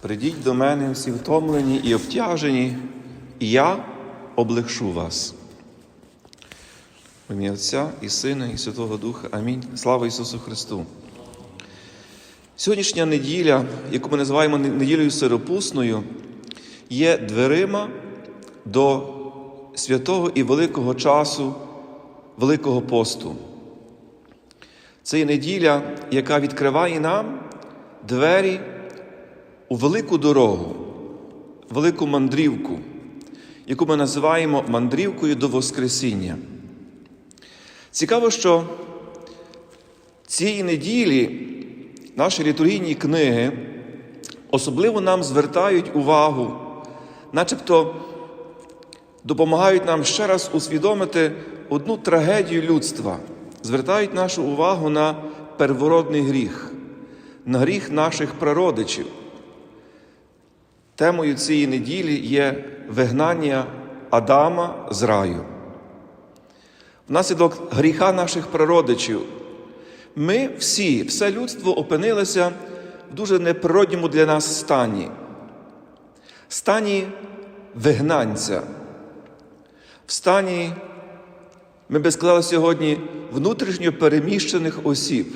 Придіть до мене всі втомлені і обтяжені, і я облегшу вас. В ім'я Отця і Сина, і Святого Духа. Амінь. Слава Ісусу Христу. Сьогоднішня неділя, яку ми називаємо неділею сиропусною, є дверима до святого і великого часу Великого посту. Це є неділя, яка відкриває нам двері у велику дорогу, велику мандрівку, яку ми називаємо мандрівкою до Воскресіння. Цікаво, що цієї неділі наші літургійні книги особливо нам звертають увагу, начебто допомагають нам ще раз усвідомити одну трагедію людства, звертають нашу увагу на первородний гріх, на гріх наших прародичів. Темою цієї неділі є вигнання Адама з раю. Внаслідок гріха наших прародичів ми всі, все людство опинилося в дуже неприродньому для нас стані, стані вигнанця, в стані, ми би сказали сьогодні, внутрішньо переміщених осіб,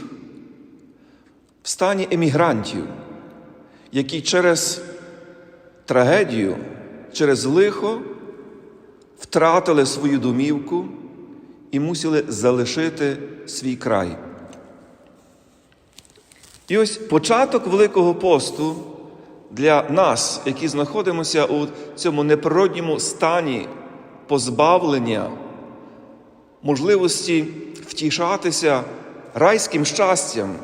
в стані емігрантів, які через трагедію, через лихо втратили свою домівку і мусили залишити свій край. І ось початок Великого посту для нас, які знаходимося у цьому неприродньому стані позбавлення, можливості втішатися райським щастям,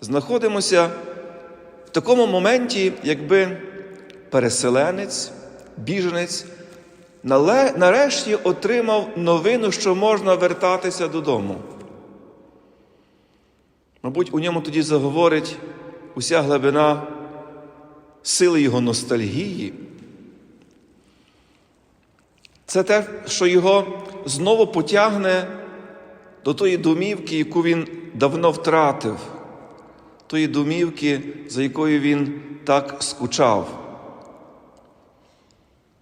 знаходимося в такому моменті, якби переселенець, біженець, нарешті отримав новину, що можна вертатися додому. Мабуть, у ньому тоді заговорить уся глибина сили його ностальгії. Це те, що його знову потягне до тої домівки, яку він давно втратив, тої домівки, за якою він так скучав.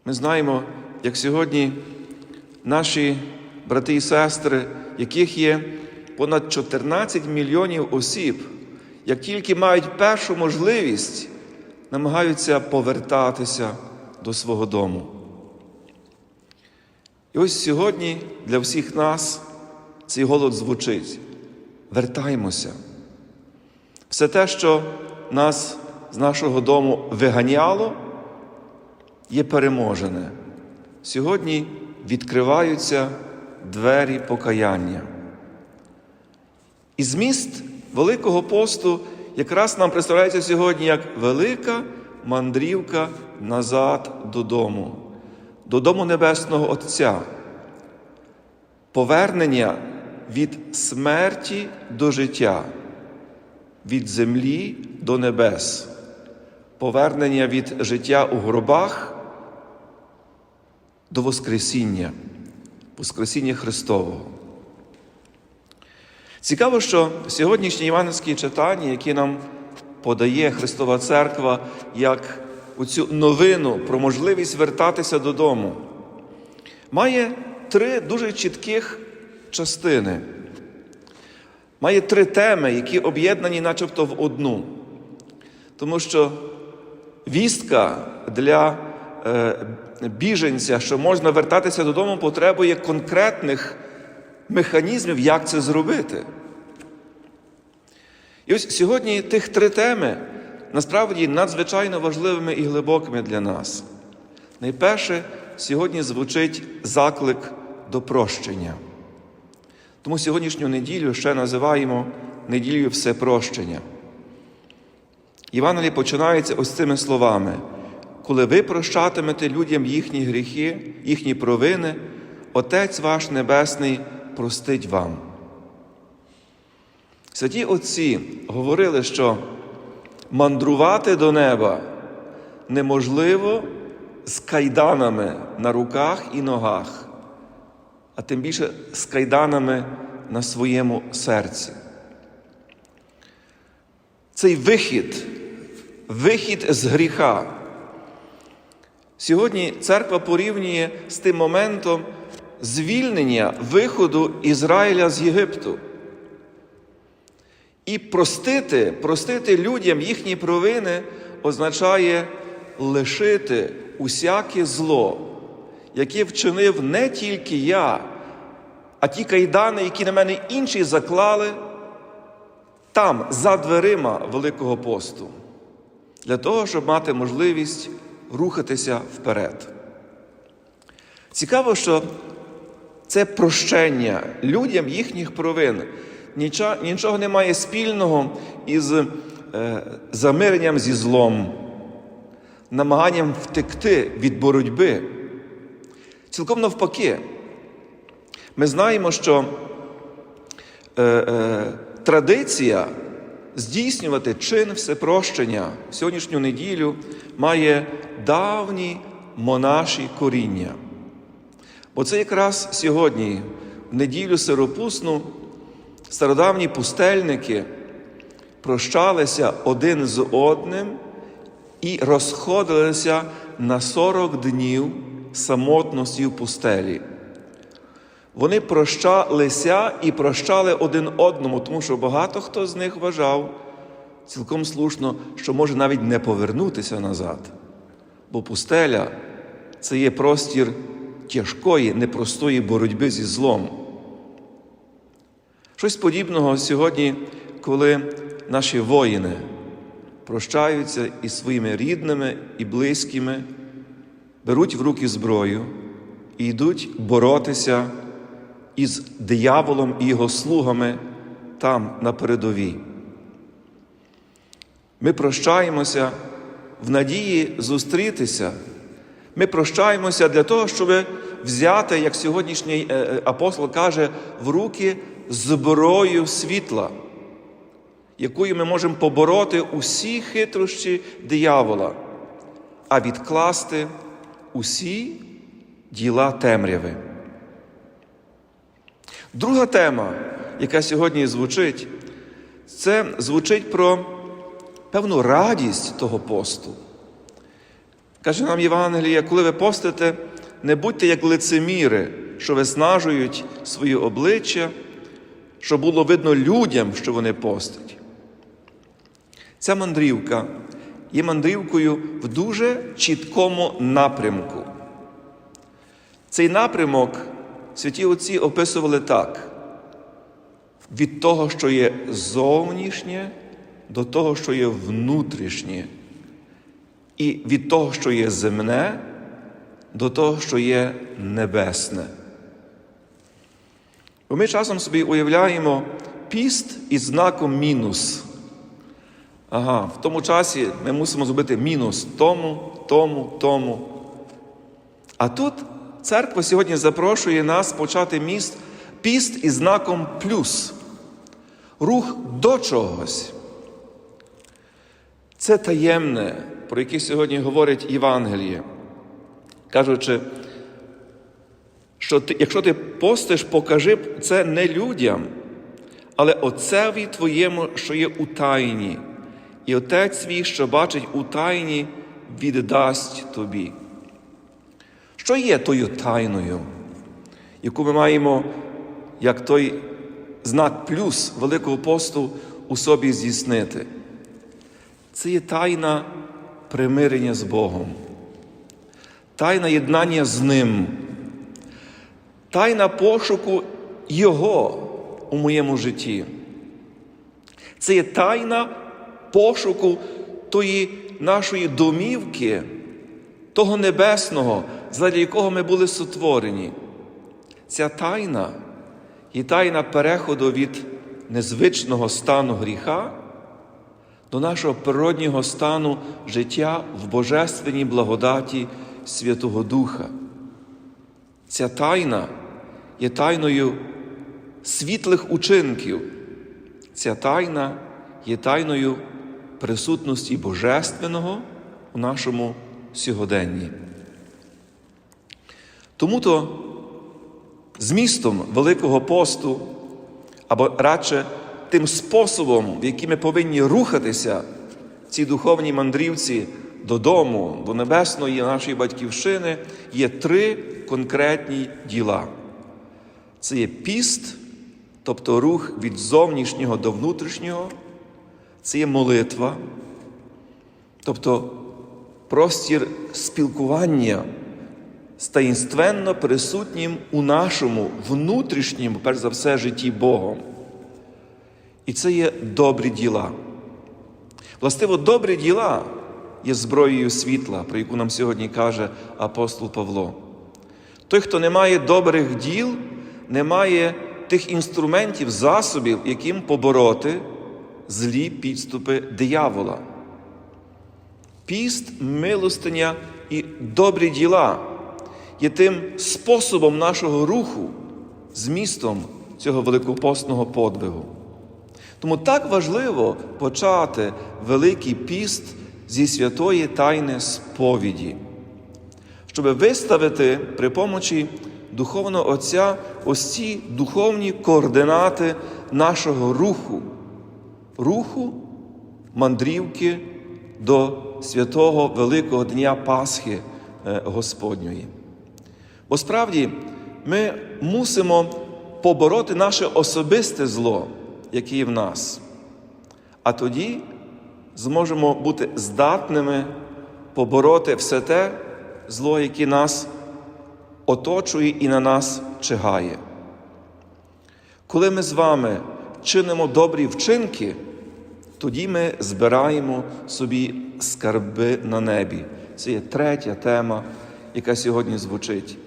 Ми знаємо, як сьогодні наші брати і сестри, яких є понад 14 мільйонів осіб, як тільки мають першу можливість, намагаються повертатися до свого дому. І ось сьогодні для всіх нас цей голод звучить. Вертаймося. Все те, що нас з нашого дому виганяло, є переможене. Сьогодні відкриваються двері покаяння. І зміст Великого посту якраз нам представляється сьогодні як велика мандрівка назад додому, додому Небесного Отця, повернення від смерті до життя, від землі до небес, повернення від життя у гробах до Воскресіння, Воскресіння Христового. Цікаво, що сьогоднішні іванівські читання, які нам подає Христова Церква, як оцю новину про можливість вертатися додому, має три дуже чітких частини. Має три теми, які об'єднані начебто в одну. Тому що вістка для біженця, що можна вертатися додому, потребує конкретних механізмів, як це зробити. І ось сьогодні тих три теми насправді надзвичайно важливими і глибокими для нас. Найперше, сьогодні звучить заклик до прощення. Тому сьогоднішню неділю ще називаємо неділею всепрощення. Євангеліє починається ось цими словами: коли ви прощатимете людям їхні гріхи, їхні провини, Отець ваш Небесний простить вам. Святі Отці говорили, що мандрувати до неба неможливо з кайданами на руках і ногах, а тим більше з кайданами на своєму серці. Цей вихід вихід з гріха. Сьогодні церква порівнює з тим моментом звільнення виходу Ізраїля з Єгипту. І простити, простити людям їхні провини означає лишити усяке зло, яке вчинив не тільки я, а ті кайдани, які на мене інші заклали там, за дверима Великого посту, для того, щоб мати можливість рухатися вперед. Цікаво, що це прощення людям їхніх провин. Нічого, нічого не має спільного із е, замиренням зі злом, намаганням втекти від боротьби. Цілком навпаки, ми знаємо, що е, е, традиція здійснювати чин всепрощення в сьогоднішню неділю має давні монаші коріння. Бо це якраз сьогодні, в неділю сиропусну, стародавні пустельники прощалися один з одним і розходилися на 40 днів самотності в пустелі. Вони прощалися і прощали один одному, тому що багато хто з них вважав цілком слушно, що може навіть не повернутися назад. Бо пустеля це є простір тяжкої, непростої боротьби зі злом. Щось подібного сьогодні, коли наші воїни прощаються із своїми рідними і близькими, беруть в руки зброю і йдуть боротися із дияволом і його слугами там на передовій. Ми прощаємося в надії зустрітися. Ми прощаємося для того, щоб взяти, як сьогоднішній апостол каже, в руки зброю світла, якою ми можемо побороти усі хитрощі диявола, а відкласти усі діла темряви. Друга тема, яка сьогодні звучить, це звучить про певну радість того посту. Каже нам Євангелія, коли ви постите, не будьте як лицеміри, що виснажують свої обличчя, щоб було видно людям, що вони постять. Ця мандрівка є мандрівкою в дуже чіткому напрямку. Цей напрямок святі отці описували так: від того, що є зовнішнє, до того, що є внутрішнє, і від того, що є земне, до того, що є небесне. Бо ми часом собі уявляємо піст із знаком мінус. Ага, в тому часі ми мусимо зробити мінус тому, тому, тому. А тут церква сьогодні запрошує нас почати міст, піст із знаком плюс, рух до чогось. Це таємне, про яке сьогодні говорить Євангеліє, кажучи, що ти, якщо ти постиш, покажи це не людям, але Отцеві твоєму, що є у тайні, і Отець свій, що бачить у тайні, віддасть тобі. Що є тою тайною, яку ми маємо, як той знак плюс Великого посту у собі здійснити? Це є тайна примирення з Богом, тайна єднання з Ним, тайна пошуку Його у моєму житті. Це є тайна пошуку тої нашої домівки, того небесного, задля якого ми були сотворені. Ця тайна є тайна переходу від незвичного стану гріха до нашого природнього стану життя в божественній благодаті Святого Духа. Ця тайна є тайною світлих учинків. Ця тайна є тайною присутності Божественного у нашому сьогоденні. Тому то змістом Великого посту, або радше тим способом, в який ми повинні рухатися цій духовній мандрівці додому, до небесної нашої батьківщини, є три конкретні діла. Це є піст, тобто рух від зовнішнього до внутрішнього, це є молитва, тобто простір спілкування з таїнственно присутнім у нашому внутрішньому, перш за все, житті Богом. І це є добрі діла. Властиво, добрі діла є зброєю світла, про яку нам сьогодні каже апостол Павло. Той, хто не має добрих діл, не має тих інструментів, засобів, яким побороти злі підступи диявола. Піст, милостиня і добрі діла є тим способом нашого руху, змістом цього великопостного подвигу. Тому так важливо почати Великий піст зі святої тайни сповіді, щоб виставити при помочі Духовного Отця ось ці духовні координати нашого руху, руху мандрівки до святого Великого Дня Пасхи е, Господньої. Бо справді ми мусимо побороти наше особисте зло, яке є в нас. А тоді зможемо бути здатними побороти все те зло, яке нас оточує і на нас чигає. Коли ми з вами чинимо добрі вчинки, тоді ми збираємо собі скарби на небі. Це є третя тема, яка сьогодні звучить.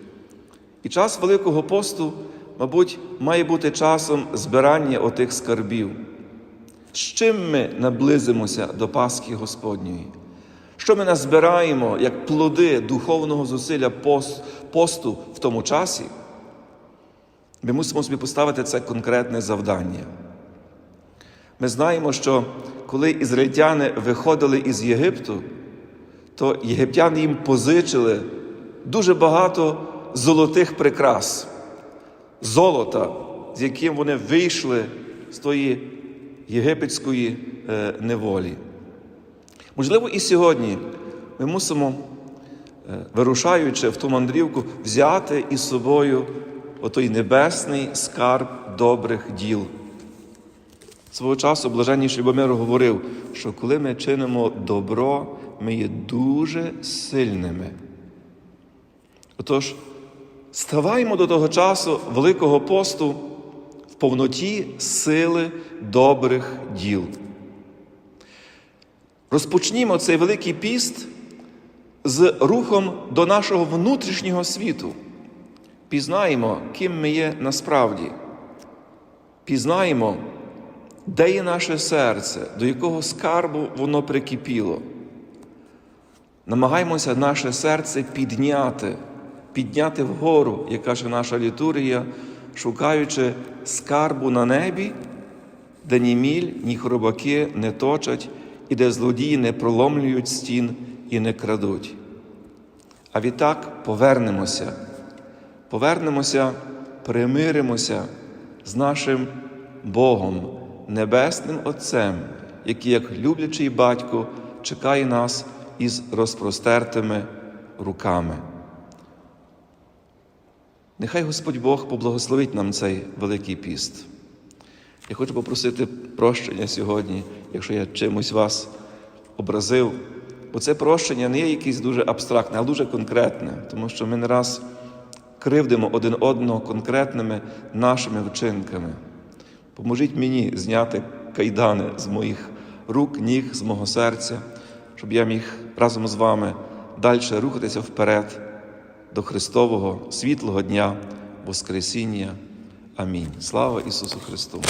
І час Великого посту, мабуть, має бути часом збирання отих скарбів. З чим ми наблизимося до Пасхи Господньої? Що ми назбираємо як плоди духовного зусилля посту в тому часі? Ми мусимо собі поставити це конкретне завдання. Ми знаємо, що коли ізраїльтяни виходили із Єгипту, то єгиптяни їм позичили дуже багато золотих прикрас, золота, з яким вони вийшли з тої єгипетської е, неволі. Можливо, і сьогодні ми мусимо, е, вирушаючи в ту мандрівку, взяти із собою отой небесний скарб добрих діл. Свого часу блаженніший Бомир говорив, що коли ми чинимо добро, ми є дуже сильними. Отож, ставаймо до того часу Великого посту в повноті сили добрих діл. Розпочнімо цей Великий піст з рухом до нашого внутрішнього світу. Пізнаємо, ким ми є насправді. Пізнаємо, де є наше серце, до якого скарбу воно прикипіло. Намагаємося наше серце підняти, підняти вгору, як каже наша літургія, шукаючи скарбу на небі, де ні міль, ні хробаки не точать, і де злодії не проломлюють стін і не крадуть. А відтак повернемося, повернемося, примиримося з нашим Богом, Небесним Отцем, який, як люблячий батько, чекає нас із розпростертими руками. Нехай Господь Бог поблагословить нам цей Великий піст. Я хочу попросити прощення сьогодні, якщо я чимось вас образив. Бо це прощення не є якесь дуже абстрактне, а дуже конкретне, тому що ми не раз кривдимо один одного конкретними нашими вчинками. Поможіть мені зняти кайдани з моїх рук, ніг, з мого серця, щоб я міг разом з вами далі рухатися вперед до Христового світлого дня, Воскресіння. Амінь. Слава Ісусу Христу!